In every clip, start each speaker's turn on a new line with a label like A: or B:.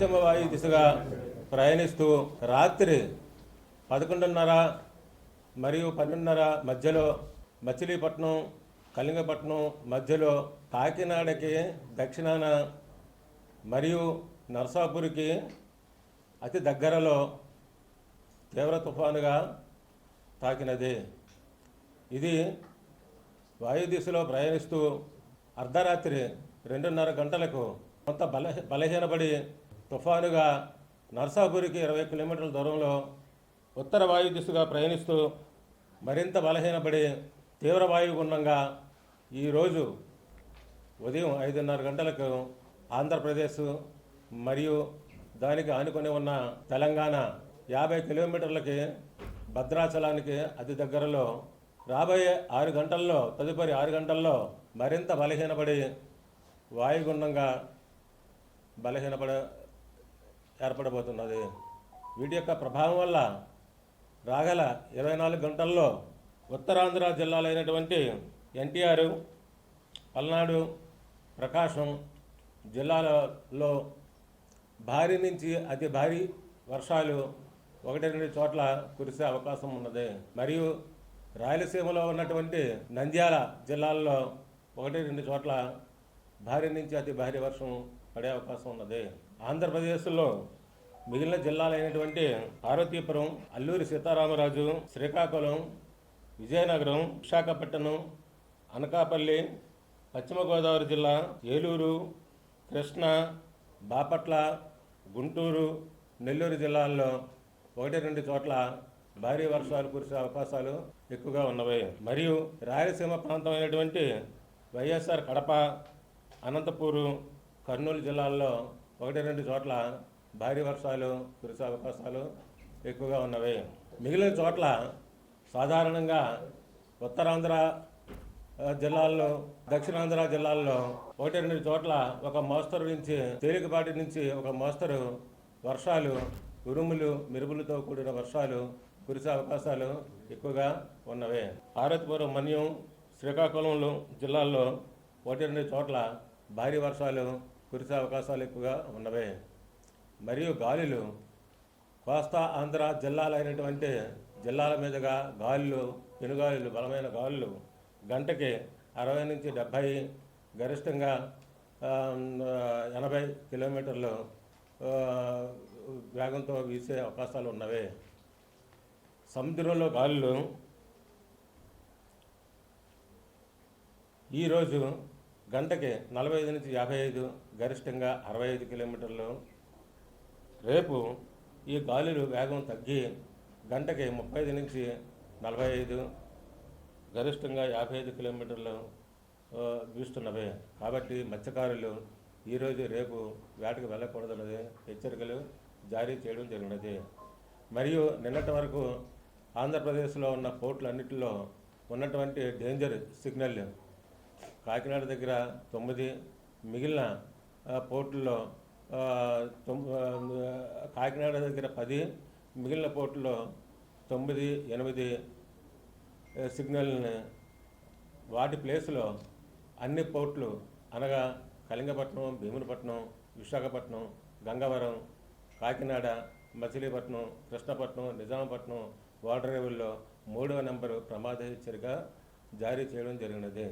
A: పశ్చిమ వాయు దిశగా ప్రయాణిస్తూ రాత్రి పదకొండున్నర మరియు పన్నెండున్నర మధ్యలో మచిలీపట్నం కళింగపట్నం మధ్యలో కాకినాడకి దక్షిణాన మరియు నర్సాపూర్కి అతి దగ్గరలో తీవ్ర తుఫానుగా తాకినది. ఇది వాయు దిశలో ప్రయాణిస్తూ అర్ధరాత్రి రెండున్నర గంటలకు కొంత బల బలహీనపడి తుఫానుగా నర్సాపూరికి ఇరవై కిలోమీటర్ల దూరంలో ఉత్తర వాయు దిశగా ప్రయాణిస్తూ మరింత బలహీనపడి తీవ్ర వాయుగుండంగా ఈరోజు ఉదయం ఐదున్నర గంటలకు ఆంధ్రప్రదేశ్ మరియు దానికి ఆనుకొని ఉన్న తెలంగాణ యాభై కిలోమీటర్లకి భద్రాచలానికి అతి దగ్గరలో రాబోయే ఆరు గంటల్లో తదుపరి ఆరు గంటల్లో మరింత బలహీనపడి వాయుగుండంగా బలహీనపడ ఏర్పడబోతున్నది. వీటి యొక్క ప్రభావం వల్ల రాగల ఇరవై నాలుగు గంటల్లో ఉత్తరాంధ్ర జిల్లాలైనటువంటి ఎన్టీఆర్ పల్నాడు ప్రకాశం జిల్లాలలో భారీ నుంచి అతి భారీ వర్షాలు ఒకటి రెండు చోట్ల కురిసే అవకాశం ఉన్నది. మరియు రాయలసీమలో ఉన్నటువంటి నంద్యాల జిల్లాల్లో ఒకటి రెండు చోట్ల భారీ నుంచి అతి భారీ వర్షం పడే అవకాశం ఉన్నది. ఆంధ్రప్రదేశ్లో మిగిలిన జిల్లాలైనటువంటి పార్వతీపురం అల్లూరి సీతారామరాజు శ్రీకాకుళం విజయనగరం విశాఖపట్నం అనకాపల్లి పశ్చిమ గోదావరి జిల్లా ఏలూరు కృష్ణ బాపట్ల గుంటూరు నెల్లూరు జిల్లాల్లో ఒకటి రెండు చోట్ల భారీ వర్షాలు కురిసే అవకాశాలు ఎక్కువగా ఉన్నవి. మరియు రాయలసీమ ప్రాంతం అయినటువంటి వైఎస్ఆర్ కడప అనంతపూరు కర్నూలు జిల్లాల్లో ఒకటి రెండు చోట్ల భారీ వర్షాలు కురిసే అవకాశాలు ఎక్కువగా ఉన్నవి. మిగిలిన చోట్ల సాధారణంగా ఉత్తరాంధ్ర జిల్లాల్లో దక్షిణాంధ్ర జిల్లాల్లో ఒకటి రెండు చోట్ల ఒక మోస్తరు నుంచి తేలికపాటి నుంచి ఒక మోస్తరు వర్షాలు ఉరుములు మెరుపులతో కూడిన వర్షాలు కురిసే అవకాశాలు ఎక్కువగా ఉన్నవి. పార్వతీపురం మన్యం శ్రీకాకుళంలో జిల్లాల్లో ఒకటి రెండు చోట్ల భారీ వర్షాలు కురిసే అవకాశాలు ఎక్కువగా ఉన్నవి. మరియు గాలులు కోస్తా ఆంధ్ర జిల్లాలైనటువంటి జిల్లాల మీదుగా గాలులు పెనుగాలులు బలమైన గాలులు గంటకి అరవై నుంచి డెబ్భై గరిష్టంగా ఎనభై కిలోమీటర్లు వేగంతో వీసే అవకాశాలు ఉన్నవి. సముద్రంలో గాలులు ఈరోజు గంటకి నలభై ఐదు నుంచి యాభై ఐదు గరిష్టంగా అరవై ఐదు కిలోమీటర్లు. రేపు ఈ గాలులు వేగం తగ్గి గంటకి ముప్పై ఐదు నుంచి నలభై ఐదు గరిష్టంగా యాభై ఐదు కిలోమీటర్లు వీస్తున్నవి. కాబట్టి మత్స్యకారులు ఈరోజు రేపు వేటకు వెళ్ళకూడదన్నది హెచ్చరికలు జారీ చేయడం జరిగినది. మరియు నిన్నటి వరకు ఆంధ్రప్రదేశ్లో ఉన్న పోర్టులన్నింటిలో ఉన్నటువంటి డేంజర్ సిగ్నల్ కాకినాడ దగ్గర తొమ్మిది మిగిలిన పోర్టుల్లో కాకినాడ దగ్గర పది మిగిలిన పోర్టుల్లో తొమ్మిది ఎనిమిది సిగ్నల్ని వాటి ప్లేస్లో అన్ని పోర్ట్లు అనగా కళింగపట్నం భీమునిపట్నం విశాఖపట్నం గంగవరం కాకినాడ మచిలీపట్నం కృష్ణపట్నం నిజామాపట్నం ఓడరేవుల్లో మూడవ నెంబరు ప్రమాద హెచ్చరిక జారీ చేయడం జరిగినది.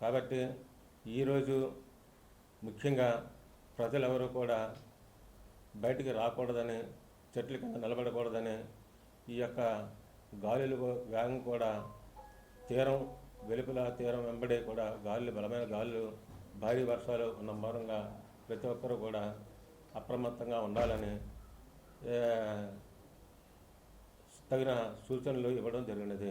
A: కాబట్టి ఈరోజు ముఖ్యంగా ప్రజలెవరూ కూడా బయటికి రాకూడదని చెట్ల కింద నిలబడకూడదని ఈ యొక్క గాలులు వేగం కూడా తీరం వెలుపల తీరం వెంబడి కూడా గాలులు బలమైన గాలులు భారీ వర్షాలు ఉన్న మూలంగా ప్రతి ఒక్కరూ కూడా అప్రమత్తంగా ఉండాలని తగిన సూచనలు ఇవ్వడం జరిగినది.